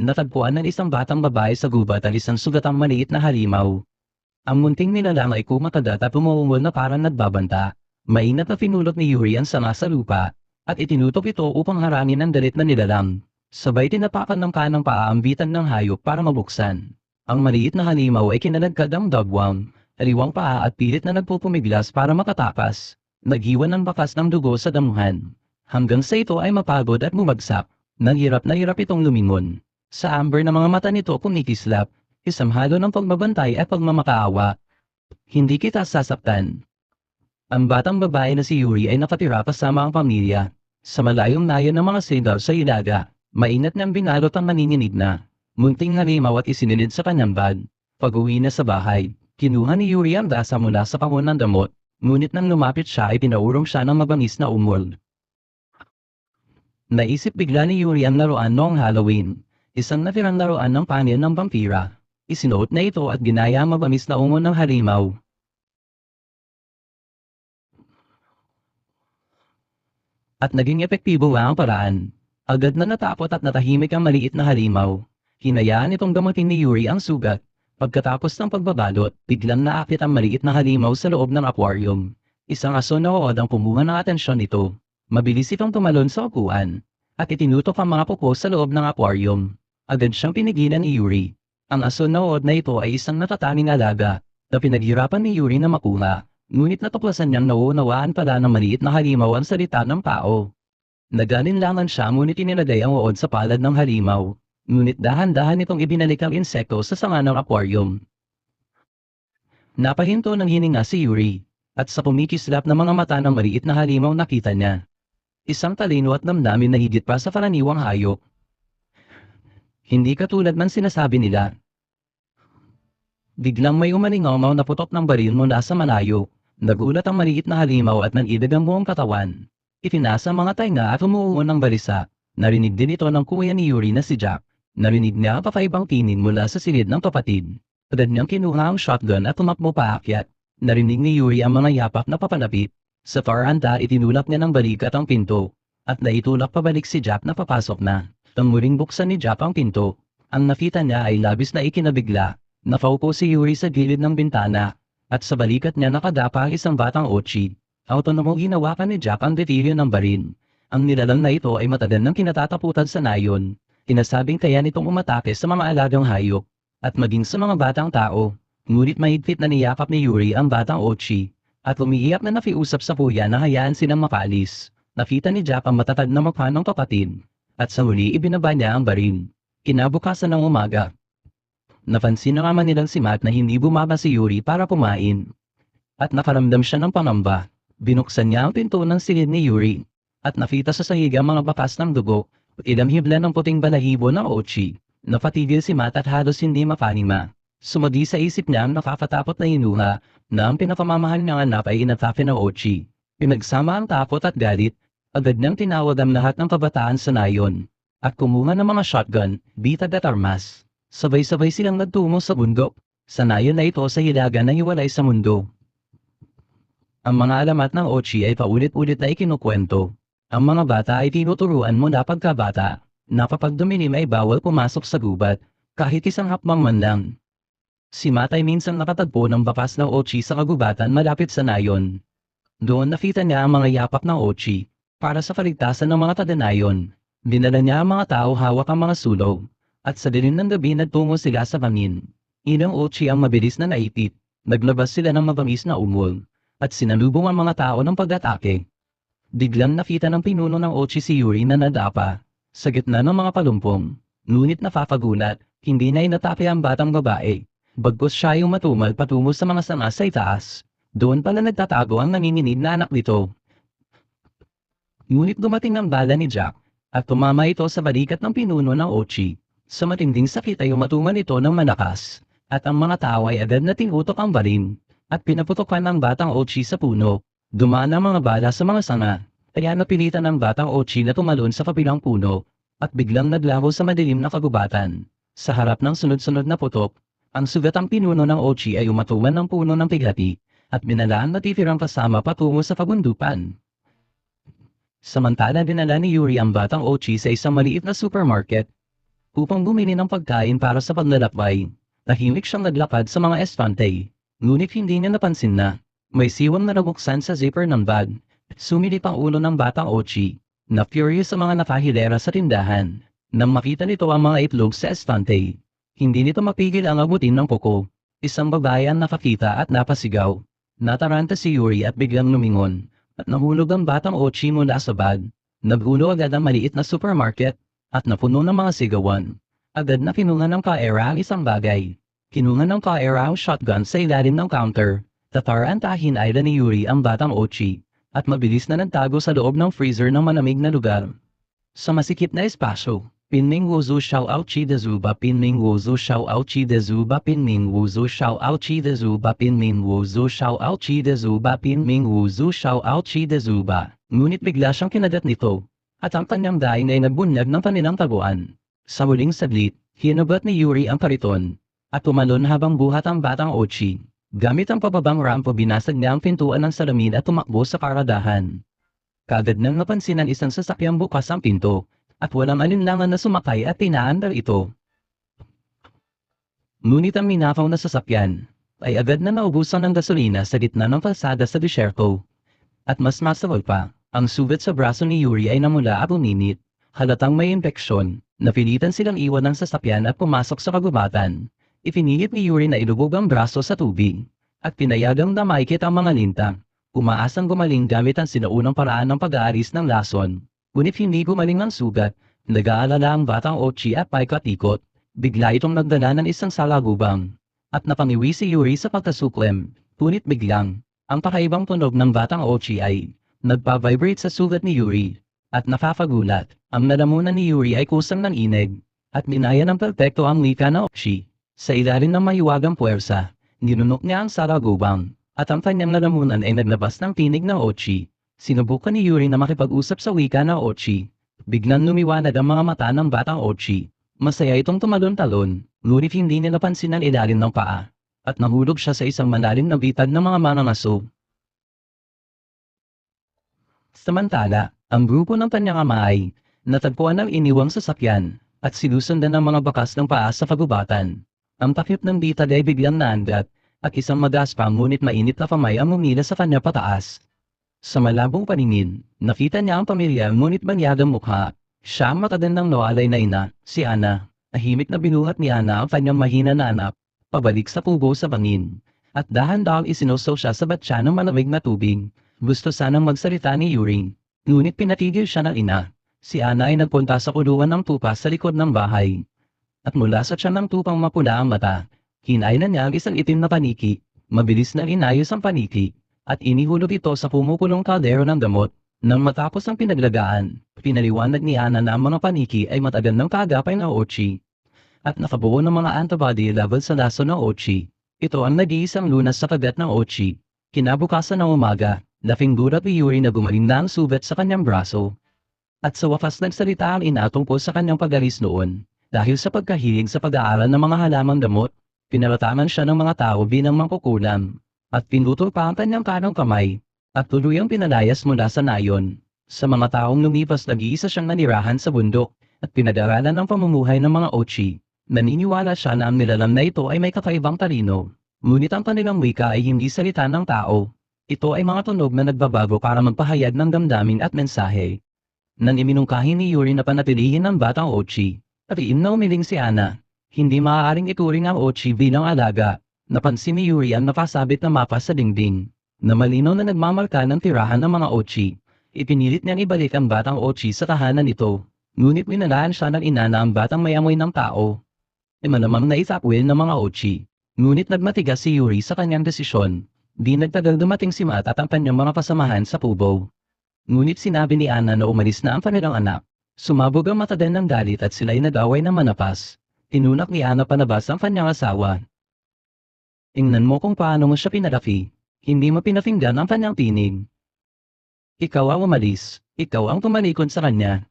natagpuan ng isang batang babae sa gubat ang isang sugatang maliit na halimaw. Ang munting nilalang ay kumakagat at umuungol na parang nagbabanta. Mainat na pinulot ni Yuri ang sama sa lupa at itinutok ito upang harangin ang dalit na nilalang. Sabay tinapakan ng kanang paa ang bitan ng hayop para mabuksan. Ang maliit na halimaw ay kinalagkad ang dogworm, aliwang paa at pilit na nagpupumiglas para makatakas. Naghiwan ng bakas ng dugo sa damuhan. Hanggang sa ito ay mapagod at bumagsak. Naghirap na hirap itong lumingon. Sa amber na mga mata nito kumikislap, isang halo ng pagbabantay at pagmamakaawa. Hindi kita sasaktan. Ang batang babae na si Yuri ay nakatira kasama ang pamilya. Sa malayong nayon ng mga sigaw sa ilaga, mainat nang binalot ang manininig na. Munting halimaw at isinilid sa kanyang bag. Pag-uwi na sa bahay, kinuha ni Yuri ang dasa mula sa pangon ng damot, ngunit nang lumapit siya ay pinaurong siya ng mabangis na umol. Naisip bigla ni Yuri ang laruan noong Halloween, isang natirang laruan ng panel ng vampira. Isinuot na ito at ginaya mabamis na umon ng halimaw. At naging epektibo ang paraan. Agad na natakot at natahimik ang maliit na halimaw. Hinayaan itong gamutin ni Yuri ang sugat. Pagkatapos ng pagbabalot, biglang naakit ang maliit na halimaw sa loob ng aquarium. Isang aso na uod ang kumuha ng atensyon nito. Mabilis itong tumalon sa upuan. At itinutok ang mga pupo sa loob ng aquarium. Agad siyang pinigilan ni Yuri. Ang aso na uod na ito ay isang natatanging alaga na pinaghirapan ni Yuri na makuha. Ngunit natuklasan niyang nauunawaan pala ng maliit na halimaw ang salita ng tao. Nagalinlangan siya ngunit inilagay ang uod sa palad ng halimaw. Ngunit dahan-dahan itong ibinalik ang insekto sa sanga ng aquarium. Napahinto ng hininga si Yuri, at sa pumikislap ng mga mata ng maliit na halimaw nakita niya. Isang talino at namnamin na higit pa sa karaniwang hayop. Hindi katulad man sinasabi nila. Biglang may umalingaw na putok ng baril mula sa malayo. Nagulat ang maliit na halimaw at nag-ibig ang buong katawan. Itinasa mga tainga at umuuon ng balisa. Narinig din ito ng kuya ni Yuri na si Jack. Narinig niya ang papaibang tinin mula sa silid ng kapatid. Agad niyang kinuha ang shotgun at tumakbo paakyat. Narinig ni Yuri ang mga yapak na papalapit. Sa faranda itinulak niya ng balikat ang pinto. At naitulak pabalik si Jack na papasok na. Nang muling buksan ni Jack ang pinto, ang nakita niya ay labis na ikinabigla. Napaupo si Yuri sa gilid ng bintana. At sa balikat niya nakadapa ang isang batang ochi. Autonomong hinawakan ni Jack ang detilyo ng barin. Ang nilalang na ito ay matagal ng kinatataputan sa nayon. Tinasabing kaya nitong umatake sa mga alagang hayop. At maging sa mga batang tao. Ngunit mahigpit na niyakap ni Yuri ang batang ochi. At umiiyak na nakiusap sa kuya na hayaan silang makalis. Nakita ni Jack ang matatag na mukha ng kapatid. At sa huli ibinaba niya ang barin. Kinabukasan ng umaga, Napansin ng ama nilang si Matt na hindi bumaba si Yuri para pumain. At nakaramdam siya ng pangamba. Binuksan niya ang pinto ng silid ni Yuri. At nakita sa sahig ang mga bakas ng dugo. At ilang hibla ng puting balahibo ng Ochi. Napatigil si Matt at halos hindi mapanima. Sumagi sa isip niya ang nakakatakot na inuha na ang pinapamamahal niyang anak ay inatake ng Ochi. Pinagsama ang takot at galit. Agad niyang tinawag ang lahat ng kabataan sa nayon. At kumuha ng mga shotgun, bitag at armas. Sabay-sabay silang nagtungo sa bundok. Sanayon na ito sa hilaga na hiwalay sa mundo. Ang mga alamat ng Ochi ay paulit-ulit na ikinukwento. Ang mga bata ay tinuturuan mula pagkabata. Napapagdumilim ay bawal pumasok sa gubat, kahit isang hapmang man lang. Si Matay minsan nakatagpo ng bakas ng Ochi sa kagubatan malapit sa nayon. Doon nakita niya ang mga yapak ng Ochi, para sa kaligtasan ng mga taga-nayon. Dinala niya ang mga tao hawak ang mga sulog at sa dilim ng gabi nagtungo sila sa bangin. Ilang Ochi ang mabilis na naipit, naglabas sila ng mabamis na umol, at sinalubong ang mga tao ng pag-atake. Biglang nakita ng pinuno ng Ochi si Yuri na nadapa, sa gitna ng mga palumpong, ngunit napapagulat, hindi na inatake ang batang babae. Bagkus siya yung matumal patungo sa mga sanga sa itaas. Doon pala nagtatago ang nanginginig na anak nito. Ngunit dumating ang bala ni Jack, at tumama ito sa balikat ng pinuno ng Ochi. Sa matinding sakit ay umatuman ito ng malakas, at ang mga tao ay agad na tinutok ang barin, at pinaputokan ng batang Ochi sa puno. Dumaan ang mga bala sa mga sanga, kaya napilitan ng batang Ochi na tumalon sa kabilang puno, at biglang naglaho sa madilim na kagubatan. Sa harap ng sunod-sunod na putok, ang sugatang pinuno ng Ochi ay umatuman ng puno ng pigati, at binalaan natitirang kasama patungo sa pabundupan. Samantala dinala ni Yuri ang batang Ochi sa isang maliit na supermarket upang bumili ng pagkain para sa paglalakbay. Tahimik siyang naglakad sa mga espante. Ngunit hindi niya napansin na may siwang na nabuksan sa zipper ng bag. Sumilip ang ulo ng batang Ochi, na furious sa mga nakahilera sa tindahan. Nang makita nito ang mga itlog sa estante, hindi nito mapigil ang abutin ng kuko. Isang babae ang nakakita at napasigaw. Nataranta si Yuri at biglang lumingon, at nahulog ang batang Ochi mula sa bag. Nagulo agad ang maliit na supermarket, at napuno ng mga sigawan. Agad na kinuha ng kaera ang isang bagay. Kinuha ng kaera ang shotgun sa ilalim ng counter. Tatarantahin ay ni Yuri ang batang Ochi, at mabilis na nagtago sa loob ng freezer ng manamig na lugar. Sa masikip na espasyo, Pinming Wuzu Xiao Ao Chi de Zuba Pinming Wuzu Xiao Ao Chi de Zuba Pinming Wuzu Xiao Ao Chi de Zuba Pinming Wuzu Xiao Ao Chi de Zuba Pinming Wuzu Xiao Ao Chi de Zuba. Ngunit bigla siyang kinadat nito, at ang kanyang daing ay nagbunyag ng kanilang taguan. Sa huling saglit, hinubat ni Yuri ang kariton, at tumalon habang buhat ang batang Ochi. Gamit ang pababang rampo binasag niya ang pintuan ng salamin at tumakbo sa karadahan. Kagad nang napansin ng isang sasakyang bukas ang pinto, at walang alinlangan na sumakay at tinaandar ito. Ngunit ang minafaw na sasakyan, ay agad na naubusan ng gasolina sa gitna ng kalsada sa disyerto. At mas masawal pa, ang sugat sa braso ni Yuri ay namula at uminit, halatang may impeksyon, napilitan silang iwan ng sasakyan at pumasok sa kagubatan. Ipinilit ni Yuri na ilubog ang braso sa tubig, at pinayagang na maikit ang mga lintang. Umaasang gumaling gamit ang sinaunang paraan ng pag-aaris ng lason. Ngunit hindi gumaling ang sugat, nag-aalala ang batang Ochi at paikot-ikot, bigla itong nagdala ng isang salagubang. At napangiwi si Yuri sa pagkasuklem, ngunit biglang, ang pakaibang tunog ng batang Ochi ay, nagpa-vibrate sa sugat ni Yuri. At nakakagulat, ang nalamunan ni Yuri ay kusang ng inig, at minaya ng perpekto ang wika na Ochi. Sa ilalim ng mahiwagang puwersa, ninunok niya ang saragubang, at ang kanyang nalamunan ay naglabas ng tinig na Ochi. Sinubukan ni Yuri na makipag-usap sa wika na Ochi. Biglang lumiwanag ang mga mata ng batang Ochi. Masaya itong tumalon-talon, ngunit hindi niya napansin ang ilalim ng paa. At nahulog siya sa isang malalim na bitag ng mga manangaso. Samantala, ang grupo ng kanyang ama ay natagpuan ng iniwang sasakyan at sinusundan ng mga bakas ng paa sa kagubatan. Ang takip ng bitag ay biglang naandat at isang magaspang ngunit mainit na kamay ang umila sa kanya pataas. Sa malabong paningin, nakita niya ang pamilya ngunit banyagang mukha. Siya ang matadandang nawalay na ina, si Ana. Ahimik na binuhat ni Ana ang kanyang mahina na anak, pabalik sa pugo sa bangin. At dahan-dahang isinusaw siya sa batya ng malamig na tubig. Gusto sanang magsalita ni Yuri. Ngunit pinatigil siya ng ina. Si Ana ay nagpunta sa kuluan ng tupa sa likod ng bahay. At mula sa tiyan ng tupang mapula ang mata, Kinain na niya ang isang itim na paniki. Mabilis na inayos ang paniki, at inihulog ito sa pumupulong kaldero ng gamot. Nang matapos ang pinaglagaan, pinaliwanag ni Ana na ang mga paniki ay matagal ng kaagapay na Ochi. At nakabuo ng mga antibody level sa laso ng Ochi. Ito ang nag-iisang lunas sa kagat ng Ochi. Kinabukasan ng umaga, lafing gurat ni Yuri na gumaling na ang sugat sa kanyang braso. At sa wakas nagsalita ang ina sa kanyang pag-alis noon, dahil sa pagkahilig sa pag-aaral ng mga halamang gamot, Pinalataman siya ng mga tao bilang mangkukulam, at pinutol pa ang kanyang kanang kamay, at tuluyang pinalayas mula sa nayon. Sa mga taong lumipas nag-iisa siyang nanirahan sa bundok, at pinag-aralan ang pamumuhay ng mga Ochi. Naniniwala siya na ang nilalam na ito ay may kakaibang talino. Ngunit ang kanilang wika ay hindi salita ng tao. Ito ay mga tunog na nagbabago para magpahayag ng damdamin at mensahe. Nang iminungkahi ni Yuri na panatilihin ng batang Ochi, riin na umiling si Ana, hindi maaaring ituring ang Ochi bilang alaga. Napansin ni Yuri ang nakasabit na mapa sa dingding, na malinaw na nagmamarka ng tirahan ng mga Ochi. Ipinilit niyang ibalik ang batang Ochi sa tahanan nito, ngunit winalaan siya ng ina na ang batang may amoy ng tao. E malamang na isapwil ng mga Ochi, ngunit nagmatigas si Yuri sa kanyang desisyon. Di nagtagal dumating si Matt at ang kanyang mga kasamahan sa pubo. Ngunit sinabi ni Ana na umalis na ang kanilang anak. Sumabog ang matadan ng galit at sila'y nag-away ng manapas. Tinunak ni Ana panabas ang kanyang asawa. Ingnan mo kung paano mo siya pinalaki. Hindi mo pinafinggan ang kanyang tinig. Ikaw ang umalis. Ikaw ang tumalikod sa kanya.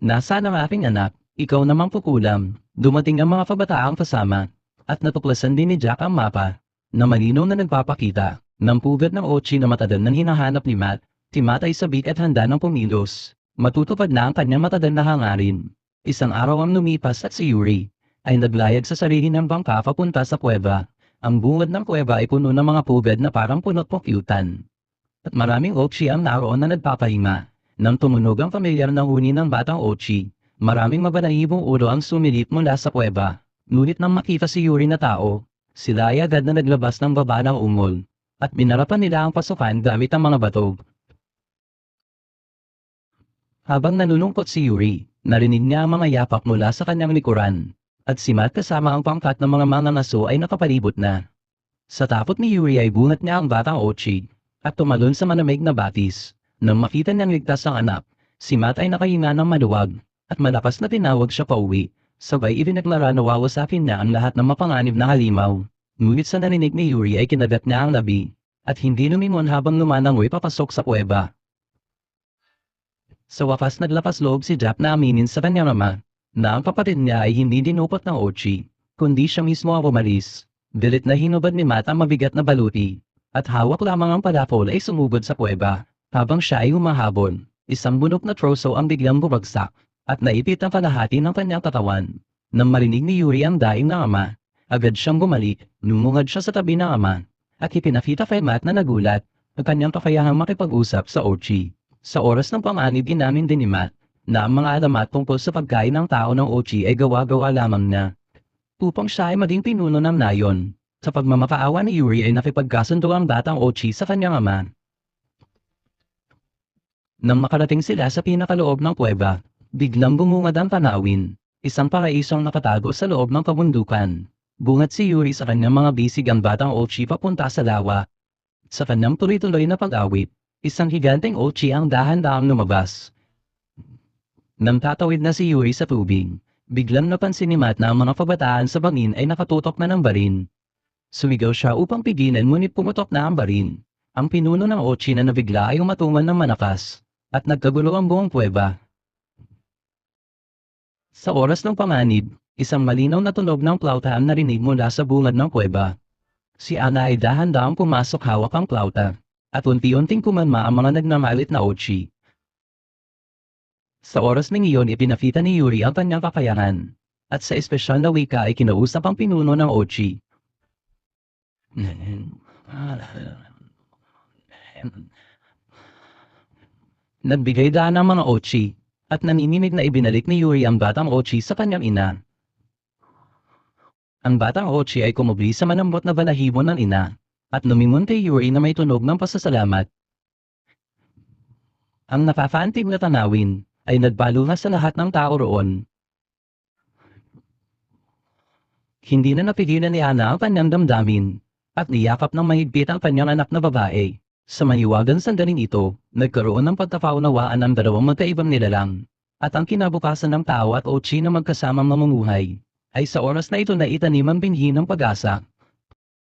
Nasaan ang aking anak? Ikaw namang pukulam. Dumating ang mga kabataang kasama. At natuklasan din ni Jack ang mapa. Na malinaw na nagpapakita. Ng pugad ng Ochi na matadal ng hinahanap ni Matt. Si Matt ay sabik at handa ng pumilos. Matutupad na ang kanyang matadang na hangarin. Isang araw ang lumipas at si Yuri ay naglayag sa sarili ng bangka papunta sa kuweba. Ang bungad ng kuweba ay puno ng mga pugad na parang punot pokyutan. At maraming Ochi ang naroon na nagpapahinga. Nang tumunog ang pamilyar na huni ng batang Ochi, maraming mabalahibong ulo ang sumilip mula sa kuweba. Ngunit nang makita si Yuri na tao, sila ay agad na naglabas ng baba ng umol. At binarapan nila ang pasukan gamit ang mga bato. Habang nanunungkot si Yuri, narinig niya ang mga yapak mula sa kanyang likuran. At si Matt kasama ang pangkat ng mga mangangaso ay nakapalibot na. Sa tapot ni Yuri ay bungat niya ang batang Ochi at tumalon sa manamig na batis. Nang makita niyang ligtas ang anak, si Matt ay nakahinga ng maluwag at malakas na tinawag siya pauwi. Sabay itinaglara na wawasapin niya ang lahat ng mapanganib na halimaw. Ngunit sa narinig ni Yuri ay kinagat niya ang labi at hindi lumingon habang lumanangoy papasok sa kuweba. Sa wakas naglapas loob si Jap na aminin sa kanyang ama na ang kapatid niya ay hindi dinupot ng Ochi, kundi siya mismo ang umalis. Dilit na hinubad ni Matt ang mabigat na baluti, at hawak lamang ang palapol ay sumugod sa kuweba. Habang siya ay humahabol, isang bunok na troso ang biglang bumagsak, at naipit ang kalahati ng kanyang katawan. Nang marinig ni Yuri ang daing ng ama, agad siyang bumalik, lumungad siya sa tabi ng ama, at ipinakita kay Matt na nagulat, ang kanyang kakayahang makipag-usap sa Ochi. Sa oras ng pamanib inamin din ni Matt, na ang mga alamat tungkol sa pagkain ng tao ng Ochi ay gawa-gawa lamang na. Upang siya ay maging pinuno ng nayon. Sa pagmamakaawa ni Yuri ay nakipagkasundo ang batang Ochi sa kanyang ama. Nang makarating sila sa pinakaloob ng kuweba, biglang bumungad ang tanawin. Isang paraisong nakatago sa loob ng kabundukan. Bungat si Yuri sa kanyang mga bisig ang batang Ochi papunta sa lawa. Sa kanyang tuloy-tuloy na pag-awit, isang higanteng Ochi ang dahan-dahang lumabas. Nang tatawid na si Yuri sa tubig, biglang napansin ni Matt na ang mga kabataan sa bangin ay nakatutok na ng barin. Sumigaw siya upang pigilan ngunit pumutok na ang barin. Ang pinuno ng Ochi na nabigla ay umatungan ng manakas, at nagkagulo ang buong kuweba. Sa oras ng pamanib, isang malinaw na tunog ng plauta ang narinig mula sa bungad ng kuweba. Si Ana ay dahan-dahang pumasok hawak ang plauta, at unti-unting kumalma ang mga nagnamalit na Ochi. Sa oras ng iyon ipinakita ni Yuri ang kanyang kakayahan, at sa espesyal na wika ay kinausap ang pinuno ng Ochi. Nagbigay daan ang mga Ochi, at nanininig na ibinalik ni Yuri ang batang Ochi sa kanyang ina. Ang batang Ochi ay kumubli sa manambot na balahibo ng ina, at lumingon kay Yuri na may tunog ng pasasalamat. Ang napapantig na tanawin ay nagbalula sa lahat ng tao roon. Hindi na napigilan ni Ana ang kanyang damdamin, at niyakap ng mahigpit ang kanyang anak na babae. Sa mahiwagang sandaling ito, nagkaroon ng pagkakaunawaan ng dalawang magkaibang nilalang, at ang kinabukasan ng tao at Ochi na magkasamang mamumuhay, ay sa oras na ito na itanim ang binhi ng pag-asa,